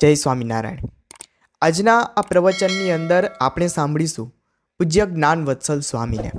જય સ્વામિનારાયણ આજના આ પ્રવચનની અંદર આપણે સાંભળીશું પૂજ્ય જ્ઞાન વત્સલ સ્વામીને.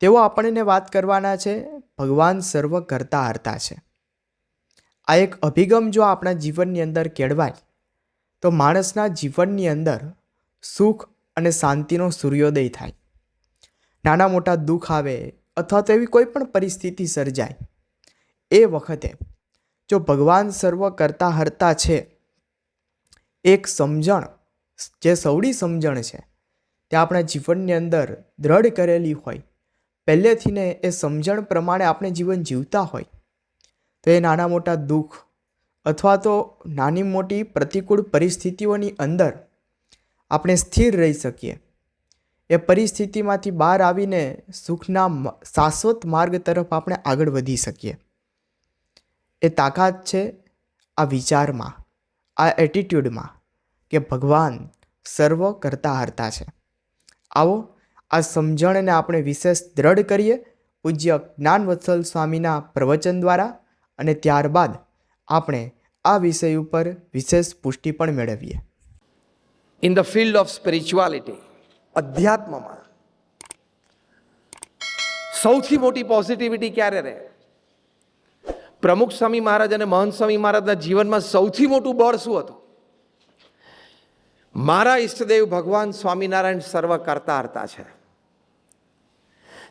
તેઓ આપણને વાત કરવાના છે, ભગવાન સર્વ કરતા હરતા છે. આ એક અભિગમ જો આપણા જીવનની અંદર કેળવાય, તો માણસના જીવનની અંદર સુખ અને શાંતિનો સૂર્યોદય થાય. નાના મોટા દુઃખ આવે અથવા તો એવી કોઈ પણ પરિસ્થિતિ સર્જાય, એ વખતે જો ભગવાન સર્વ કરતા હરતા છે એક સમજણ, જે સૌડી સમજણ છે, તે આપણા જીવનની અંદર દ્રઢ કરેલી હોય. પહેલેથી ને એ સમજણ પ્રમાણે આપણે જીવન જીવતા હોય. તો એ નાના મોટા દુઃખ અથવા તો નાની મોટી પ્રતિકૂળ પરિસ્થિતિઓની અંદર આપણે સ્થિર રહી શકીએ. એ પરિસ્થિતિમાંથી બહાર આવીને સુખના શાશ્વત માર્ગ તરફ આપણે આગળ વધી શકીએ. એ તાકાત છે આ વિચારમાં. આ એટીટ્યૂડમાં કે ભગવાન સર્વ કરતા હરતા છે. આવો, આ સમજણને આપણે વિશેષ દ્રઢ કરીએ પૂજ્ય જ્ઞાનવત્સલ સ્વામીના પ્રવચન દ્વારા અને ત્યારબાદ આપણે આ વિષય ઉપર વિશેષ પુષ્ટિ પણ મેળવીએ. In the field of spirituality અધ્યાત્મમાં સૌથી મોટી પોઝિટિવિટી ક્યારે રહે? પ્રમુખ સ્વામી મહારાજ અને મહંત સ્વામી મહારાજના જીવનમાં સૌથી મોટું બળ શું હતું? મારા ઈષ્ટદેવ ભગવાન સ્વામિનારાયણ સર્વ કરતા હરતા છે.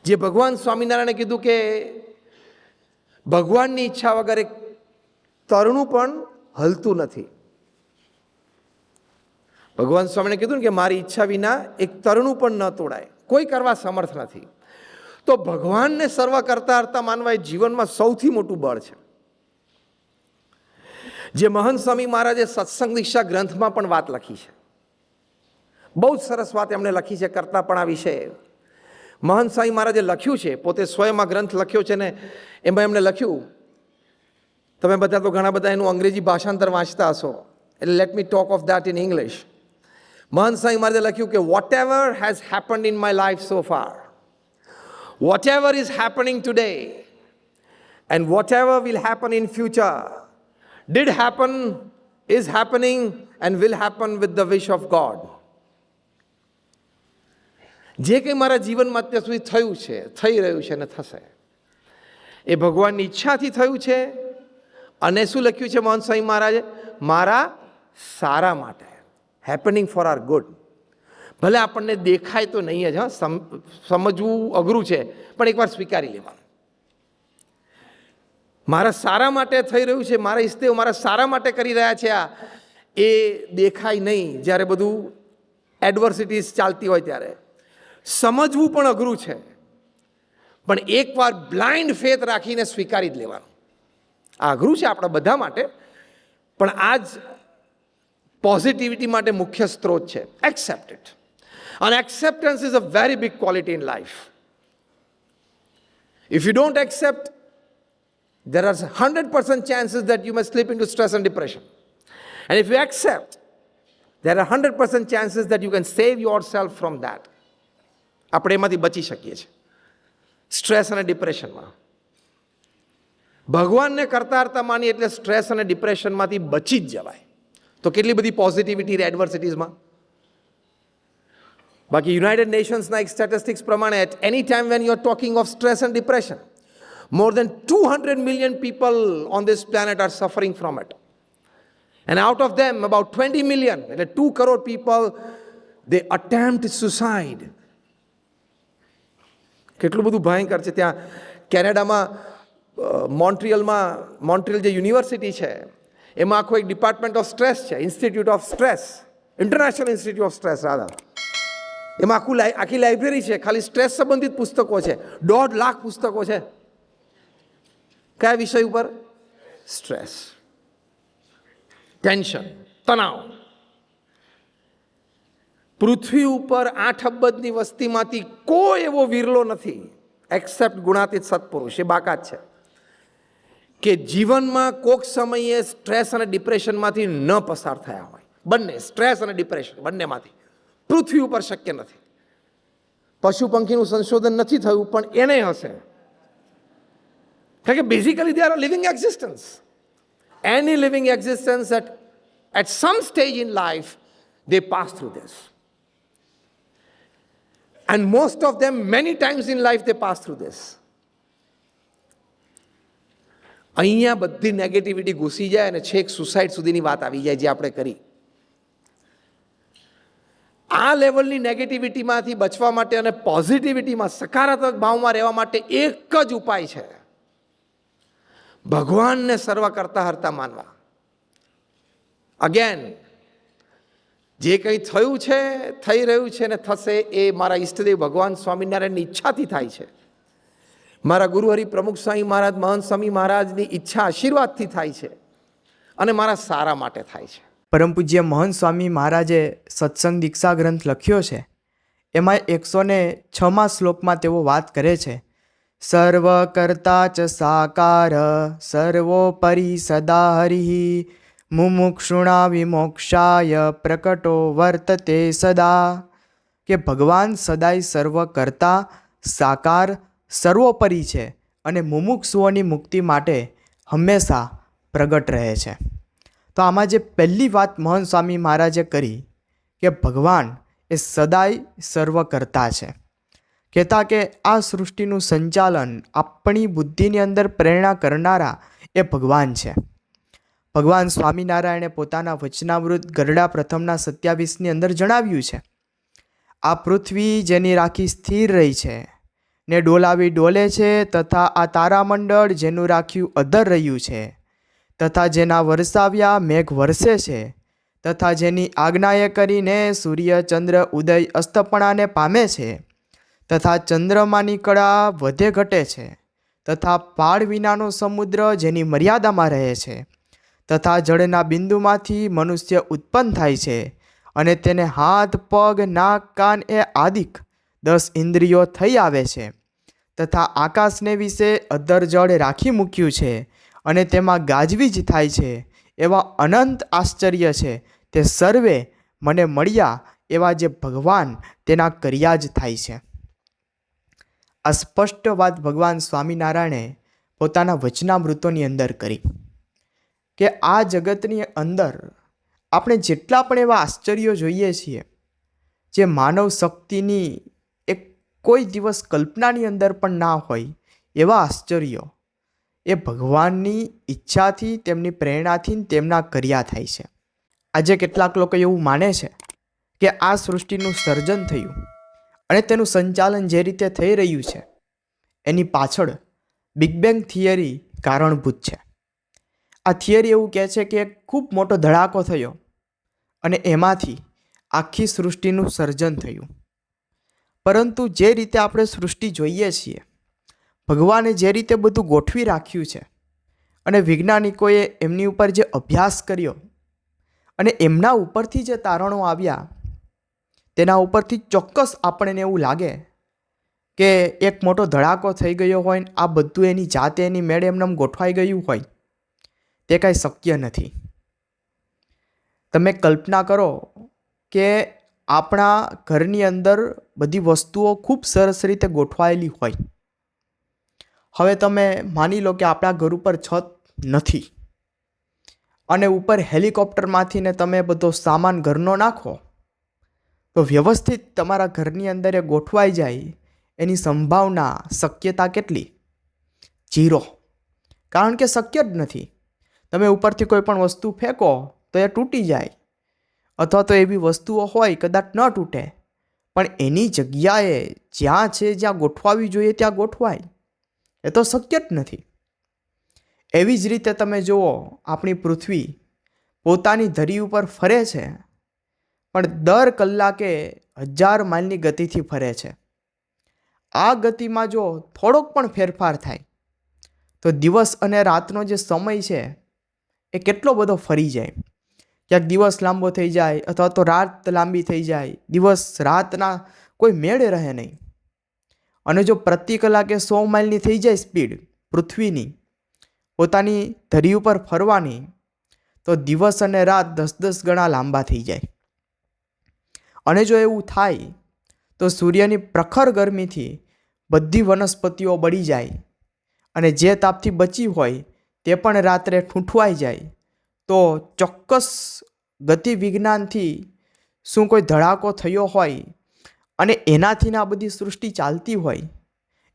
જે ભગવાન સ્વામિનારાયણે કીધું કે ભગવાનની ઈચ્છા વગર એક તરણું પણ હલતું નથી. ભગવાન સ્વામીને કીધું ને કે મારી ઈચ્છા વિના એક તરણું પણ ન તોડાય. કોઈ કરવા સમર્થ નથી. તો ભગવાનને સર્વ કરતા હરતા માનવા એ જીવનમાં સૌથી મોટું બળ છે. જે મહંત સ્વામી મહારાજે સત્સંગ દીક્ષા ગ્રંથમાં પણ વાત લખી છે. બહુ જ સરસ વાત એમણે લખી છે કરતા પણ આ વિશે. મહંત સ્વામી મહારાજે લખ્યું છે, પોતે સ્વયં આ ગ્રંથ લખ્યો છે ને એમાં એમણે લખ્યું, તમે બધા તો ઘણા બધા એનું અંગ્રેજી ભાષાંતર વાંચતા હશો, એટલે let me talk of that in English Mahant Swami મહારાજે લખ્યું કે whatever has happened in my life so far whatever is happening today and whatever will happen in future did happen, is happening, and will happen with the wish of God. જે કંઈ મારા જીવનમાં અત્યાર સુધી થયું છે થઈ રહ્યું છે અને થશે. એ ભગવાનની ઈચ્છાથી થયું છે અને શું લખ્યું છે મોહન સ્વામી મહારાજે? મારા સારા માટે. હેપનિંગ ફોર આર ગુડ ભલે આપણને દેખાય તો નહીં જ હા સમજવું અઘરું છે પણ એકવાર સ્વીકારી લેવાનું. મારા સારા માટે થઈ રહ્યું છે, મારા ઈષ્ટેઓ મારા સારા માટે કરી રહ્યા છે આ. એ દેખાય નહીં જ્યારે બધું એડવર્સિટીઝ ચાલતી હોય ત્યારે. સમજવું પણ અઘરું છે. પણ એકવાર બ્લાઇન્ડ ફેથ રાખીને સ્વીકારી જ લેવાનું. આ અઘરું છે આપણા બધા માટે, પણ આ જ પોઝિટિવિટી માટે મુખ્ય સ્ત્રોત છે. એક્સેપ્ટ ઇટ અને acceptance is a very big quality in life if you don't accept there are 100% chances that you may slip into stress and depression. And if you accept, there are 100% chances that you can save yourself from that. આપણે એમાંથી બચી શકીએ છીએ stress અને ડિપ્રેશનમાં ભગવાનને કરતા માની એટલે સ્ટ્રેસ અને ડિપ્રેશનમાંથી બચી જ જવાય તો કેટલી બધી પોઝિટિવિટી એડવર્સિટીઝમાં બાકી યુનાઇટેડ નેશન્સના એક સ્ટેટિસ્ટિક્સ પ્રમાણે at any time when you are talking of stress and depression more than 200 million people on this planet are suffering from it. And out of them, about 20 million, એટલે 2 crore people, they attempt suicide. કેટલું બધું ભયંકર છે ત્યાં કેનેડામાં મોન્ટ્રિયલમાં Montreal જે university છે એમાં આખો એક ડિપાર્ટમેન્ટ ઓફ સ્ટ્રેસ છે institute of stress international institute of stress Radha એમાં આખું આખી લાઇબ્રેરી છે ખાલી સ્ટ્રેસ સંબંધિત પુસ્તકો છે દોઢ લાખ પુસ્તકો છે કયા વિષય ઉપર? સ્ટ્રેસ ટેન્શન તણાવ. પૃથ્વી ઉપર આઠ અબજની વસ્તીમાંથી કોઈ એવો વિરલો નથી એક્સેપ્ટ ગુણાતીત સત્પુરુષ. એ બાકાત છે. કે જીવનમાં કોક સમયે સ્ટ્રેસ અને ડિપ્રેશનમાંથી ન પસાર થયા હોય. બંને સ્ટ્રેસ અને ડિપ્રેશન બંનેમાંથી. પૃથ્વી ઉપર શક્ય નથી. પશુ પંખીનું સંશોધન નથી થયું પણ એને હશે. કારણ કે basically they are living existence any living existence that at some stage in life, they pass through this. And most of them, many times in life, they pass through this. અહીંયા બધી નેગેટિવિટી ઘૂસી જાય અને છેક suicide સુધીની વાત આવી જાય જે આપણે કરી આ લેવલની નેગેટિવિટીમાંથી બચવા માટે અને પોઝિટિવિટીમાં સકારાત્મક ભાવમાં રહેવા માટે એક જ ઉપાય છે ભગવાનને સર્વ કરતા હરતા માનવા. અગેન જે કંઈ થયું છે, થઈ રહ્યું છે ને થશે એ મારા ઈષ્ટદેવ ભગવાન સ્વામિનારાયણની ઈચ્છાથી થાય છે. મારા ગુરુહરિ પ્રમુખ સ્વામી મહારાજ, મહંત સ્વામી મહારાજની ઈચ્છા આશીર્વાદથી થાય છે અને મારા સારા માટે થાય છે. પરમ પૂજ્ય મહંત સ્વામી મહારાજે સત્સંગ દીક્ષા ગ્રંથ લખ્યો છે. એમાં એકસો ને છમાં શ્લોકમાં તેઓ વાત કરે છે. સર્વ કરતા ચ સાકાર સર્વોપરી સદા હરિ મુમુક્ષુણા વિમોક્ષાય પ્રકટો વર્તતે સદા કે ભગવાન સદાય સર્વ કરતા સાકાર સર્વોપરી છે અને મુમુક્ષુઓની મુક્તિ માટે હંમેશા પ્રગટ રહે છે. તો આમાં જે પહેલી વાત મહંત સ્વામી મહારાજે કરી કે ભગવાન એ સદાય સર્વ કરતા છે. કહેતા કે આ સૃષ્ટિનું સંચાલન આપણી બુદ્ધિની અંદર પ્રેરણા કરનારા એ ભગવાન છે. ભગવાન સ્વામિનારાયણે પોતાના વચનામૃત ગરડા પ્રથમના સત્યાવીસની અંદર જણાવ્યું છે. આ પૃથ્વી જેની રાખી સ્થિર રહી છે, ને ડોલાવી ડોલે છે તથા આ તારામંડળ જેનું રાખ્યું અધર રહ્યું છે, તથા જેના વરસાવ્યા મેઘ વરસે છે, તથા જેની આજ્ઞાએ કરીને સૂર્ય, ચંદ્ર, ઉદય, અસ્તપણાને પામે છે. તથા ચંદ્રમાની કળા વધે ઘટે છે તથા પાળ વિનાનો સમુદ્ર જેની મર્યાદામાં રહે છે તથા જળના બિંદુમાંથી મનુષ્ય ઉત્પન્ન થાય છે અને તેને હાથ, પગ, નાક, કાન એ આદિક દસ ઇન્દ્રિયો થઈ આવે છે તથા આકાશને વિશે અધર જળ રાખી મૂક્યું છે અને તેમાં ગાજવીજ થાય છે એવા અનંત આશ્ચર્ય છે તે સર્વે મને મળ્યા એવા જે ભગવાન તેના કર્યા જ થાય છે. આ સ્પષ્ટ વાત ભગવાન સ્વામિનારાયણે પોતાના વચનામૃતોની અંદર કરી કે આ જગતની અંદર આપણે જેટલા પણ એવા આશ્ચર્યો જોઈએ છીએ, જે માનવ શક્તિની એક કોઈ દિવસ કલ્પનાની અંદર પણ ના હોય, એવા આશ્ચર્યો એ ભગવાનની ઈચ્છાથી, તેમની પ્રેરણાથી તેમના કર્યા થાય છે. આજે કેટલાક લોકો એવું માને છે કે આ સૃષ્ટિનું સર્જન થયું. અને તેનું સંચાલન જે રીતે થઈ રહ્યું છે, એની પાછળ બિગ બેંગ થિયરી કારણભૂત છે. આ થિયરી એવું કહે છે કે એક ખૂબ મોટો ધડાકો થયો અને એમાંથી આખી સૃષ્ટિનું સર્જન થયું. પરંતુ જે રીતે આપણે સૃષ્ટિ જોઈએ છીએ, ભગવાને જે રીતે બધું ગોઠવી રાખ્યું છે અને વૈજ્ઞાનિકોએ એમની ઉપર જે અભ્યાસ કર્યો અને એમના ઉપરથી જે તારણો આવ્યા તેના ઉપરથી ચોક્કસ આપણને એવું લાગે કે એક મોટો ધડાકો થઈ ગયો હોય ને આ બધું એની જાતે એની મેળે એમને ગોઠવાઈ ગયું હોય, તે કાંઈ શક્ય નથી. તમે કલ્પના કરો કે આપણા ઘરની અંદર બધી વસ્તુઓ ખૂબ સરસ રીતે ગોઠવાયેલી હોય. હવે તમે માની લો કે આપણા ઘર ઉપર છત નથી અને ઉપર હેલિકોપ્ટરમાંથીને તમે બધો સામાન ઘરનો નાખો તો વ્યવસ્થિત તમારા ઘરની અંદર એ ગોઠવાઈ જાય, એની સંભાવના શક્યતા કેટલી? જીરો કારણ કે શક્ય જ નથી. તમે ઉપરથી કોઈ પણ વસ્તુ ફેંકો તો એ તૂટી જાય. અથવા તો એવી વસ્તુઓ હોય કદાચ ન તૂટે. પણ એની જગ્યાએ જ્યાં છે જ્યાં ગોઠવાવી જોઈએ ત્યાં ગોઠવાય. એ તો શક્ય જ નથી. એવી જ રીતે તમે જુઓ, આપણી પૃથ્વી પોતાની ધરી ઉપર ફરે છે. પણ દર કલાકે હજાર માઇલની ગતિથી ફરે છે. આ ગતિમાં જો થોડોક પણ ફેરફાર થાય, તો દિવસ અને રાતનો જે સમય છે, એ કેટલો બધો ફરી જાય. ક્યાંક દિવસ લાંબો થઈ જાય અથવા તો રાત લાંબી થઈ જાય, દિવસ રાતના કોઈ મેળે રહે નહીં. અને જો પ્રતિ કલાકે સો માઇલની થઈ જાય સ્પીડ પૃથ્વીની, પોતાની ધરી ઉપર ફરવાની, તો દિવસ અને રાત દસ દસ ગણા લાંબા થઈ જાય. અને જો એવું થાય, તો સૂર્યની પ્રખર ગરમીથી બધી વનસ્પતિઓ બળી જાય અને જે તાપથી બચી હોય તે પણ રાત્રે ઠૂંઠવાઈ જાય. તો ચોક્કસ ગતિ વિજ્ઞાનથી શું કોઈ ધડાકો થયો હોય અને એનાથી આ બધી સૃષ્ટિ ચાલતી હોય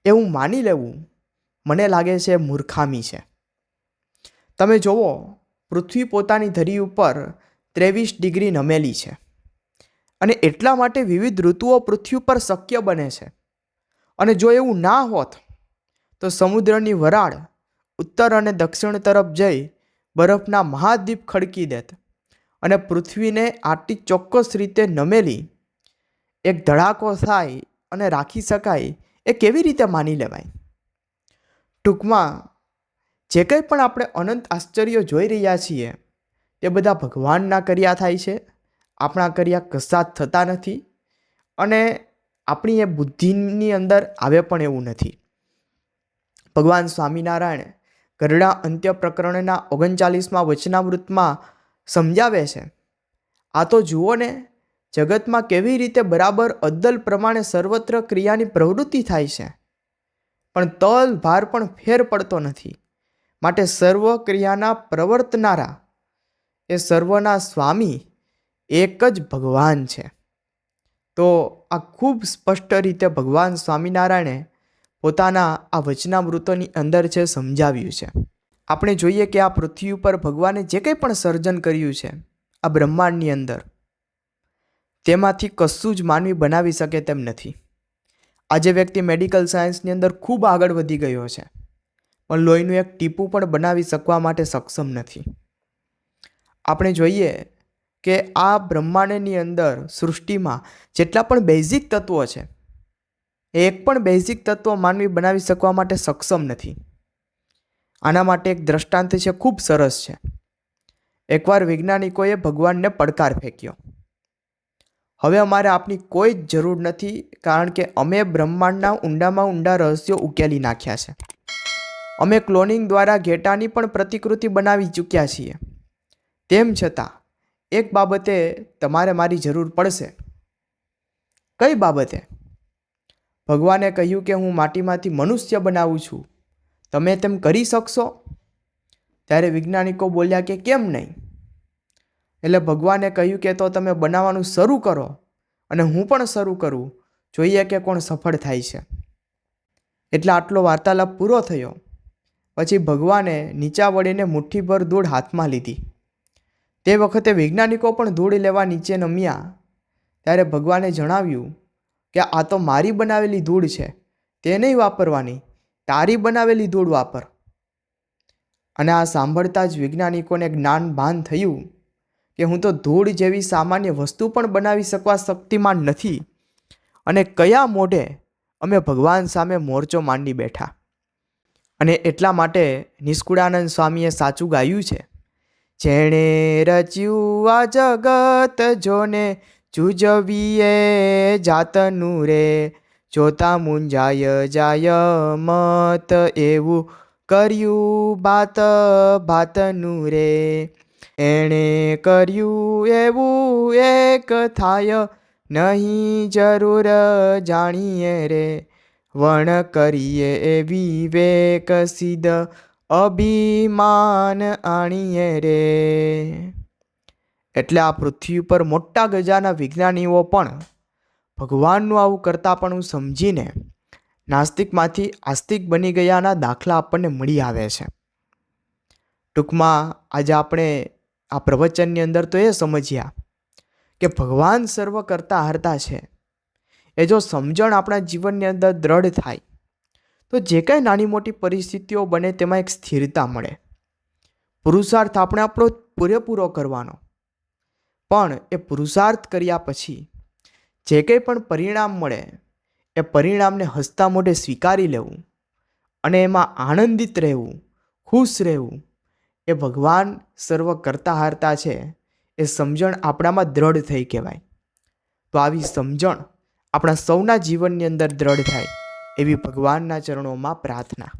એવું માની લેવું મને લાગે છે મૂર્ખામી છે. તમે જુઓ, પૃથ્વી પોતાની ધરી ઉપર ત્રેવીસ ડિગ્રી નમેલી છે. અને એટલા માટે વિવિધ ઋતુઓ પૃથ્વી પર શક્ય બને છે. અને જો એવું ના હોત, તો સમુદ્રની વરાળ ઉત્તર અને દક્ષિણ તરફ જઈ બરફના મહાદ્વીપ ખડકી દેત અને પૃથ્વીને આટલી ચોક્કસ રીતે નમેલી એક ધડાકો થાય અને રાખી શકાય એ કેવી રીતે માની લેવાય? ટૂંકમાં, જે કંઈ પણ આપણે અનંત આશ્ચર્યો જોઈ રહ્યા છીએ, તે બધા ભગવાનના કર્યા થાય છે. આપણા કર્યા કસાત થતા નથી અને આપણી એ બુદ્ધિની અંદર આવે પણ એવું નથી. ભગવાન સ્વામિનારાયણ ગરડા અંત્ય પ્રકરણના ઓગણચાલીસમાં વચનામૃતમાં સમજાવે છે, આ તો જુઓ ને, જગતમાં કેવી રીતે બરાબર અદ્દલ પ્રમાણે સર્વત્ર ક્રિયાની પ્રવૃત્તિ થાય છે. પણ તલ, ભાર પણ ફેર પડતો નથી. માટે સર્વ ક્રિયાના પ્રવર્તનારા. એ સર્વના સ્વામી એક જ ભગવાન છે. તો આ ખૂબ સ્પષ્ટ રીતે ભગવાન સ્વામિનારાયણે પોતાના આ વચનામૃતોની અંદર છે સમજાવ્યું છે. આપણે જોઈએ કે આ પૃથ્વી ઉપર ભગવાને જે કંઈ પણ સર્જન કર્યું છે, આ બ્રહ્માંડની અંદર, તેમાંથી કશું જ માનવી બનાવી શકે તેમ નથી. આજે વ્યક્તિ મેડિકલ સાયન્સની અંદર ખૂબ આગળ વધી ગયો છે, પણ લોહીનું એક ટીપું પણ બનાવી શકવા માટે સક્ષમ નથી. આપણે જોઈએ કે આ બ્રહ્માંડની અંદર સૃષ્ટિમાં જેટલા પણ બેઝિક તત્વો છે એ એક પણ બેઝિક તત્વ માનવી બનાવી શકવા માટે સક્ષમ નથી. આના માટે એક દ્રષ્ટાંત છે, ખૂબ સરસ છે. એકવાર વૈજ્ઞાનિકોએ ભગવાનને પડકાર ફેંક્યો. હવે અમારે આપની કોઈ જ જરૂર નથી, કારણ કે અમે બ્રહ્માંડના ઊંડામાં ઊંડા રહસ્યો ઉકેલી નાખ્યા છે. અમે ક્લોનિંગ દ્વારા ઘેટાની પણ પ્રતિકૃતિ બનાવી ચૂક્યા છીએ. તેમ છતાં એક બાબતે તમારે મારી જરૂર પડશે. કઈ બાબતે? ભગવાને કહ્યું કે હું માટીમાંથી મનુષ્ય બનાવું છું. તમે તેમ કરી શકશો? ત્યારે વૈજ્ઞાનિકો બોલ્યા કે કેમ નહીં? એટલે ભગવાને કહ્યું કે તો તમે બનાવવાનું શરૂ કરો અને હું પણ શરૂ કરું. જોઈએ કે કોણ સફળ થાય છે. એટલે આટલો વાર્તાલાપ પૂરો થયો. પછી ભગવાને નીચા વળીને મુઠ્ઠીભર ધૂળ હાથમાં લીધી. તે વખતે વૈજ્ઞાનિકો પણ ધૂળ લેવા નીચે નમ્યા. ત્યારે ભગવાને જણાવ્યું કે, આ તો મારી બનાવેલી ધૂળ છે. તે નહીં વાપરવાની. તારી બનાવેલી ધૂળ વાપર. અને આ સાંભળતા જ વૈજ્ઞાનિકોને જ્ઞાન ભાન થયું કે, હું તો ધૂળ જેવી સામાન્ય વસ્તુ પણ બનાવી શકવા શક્તિમાન નથી. અને કયા મોઢે અમે ભગવાન સામે મોરચો માંડી બેઠા? અને એટલા માટે નિષ્કુળાનંદ સ્વામીએ સાચું ગાયું છે. જેણે રચ્યું આ જગત, જોને જુજવીએ જાતનું રે. જોતા મુંજાય જાય મત, એવું કર્યું બાત ભાતનું રે. એણે કર્યું એવું એક થાય નહીં જરૂર જાણીએ રે. વણ કરીએ એવી વેક સિદ્ધ અભિમાન આણીએ રે. એટલે આ પૃથ્વી ઉપર મોટા ગજાના વિજ્ઞાનીઓ પણ ભગવાનનું આવું કરતાં પણ હું સમજીને નાસ્તિકમાંથી આસ્તિક બની ગયાના દાખલા આપણને મળી આવે છે. ટૂંકમાં આજે આપણે આ પ્રવચનની અંદર તો એ સમજ્યા કે ભગવાન સર્વ કરતા હરતા છે. એ જો સમજણ આપણા જીવનની અંદર દ્રઢ થાય તો જે કાંઈ નાની મોટી પરિસ્થિતિઓ બને તેમાં એક સ્થિરતા મળે. પુરુષાર્થ આપણે આપણો પૂરેપૂરો કરવાનો. પણ એ પુરુષાર્થ કર્યા પછી જે કંઈ પણ પરિણામ મળે, એ પરિણામને હસતા મોઢે સ્વીકારી લેવું અને એમાં આનંદિત રહેવું, ખુશ રહેવું, એ ભગવાન સર્વ કરતા હારતા છે, એ સમજણ આપણામાં દ્રઢ થઈ કહેવાય. તો આવી સમજણ આપણા સૌના જીવનની અંદર દ્રઢ થાય. એવી ભગવાનના ચરણોમાં પ્રાર્થના.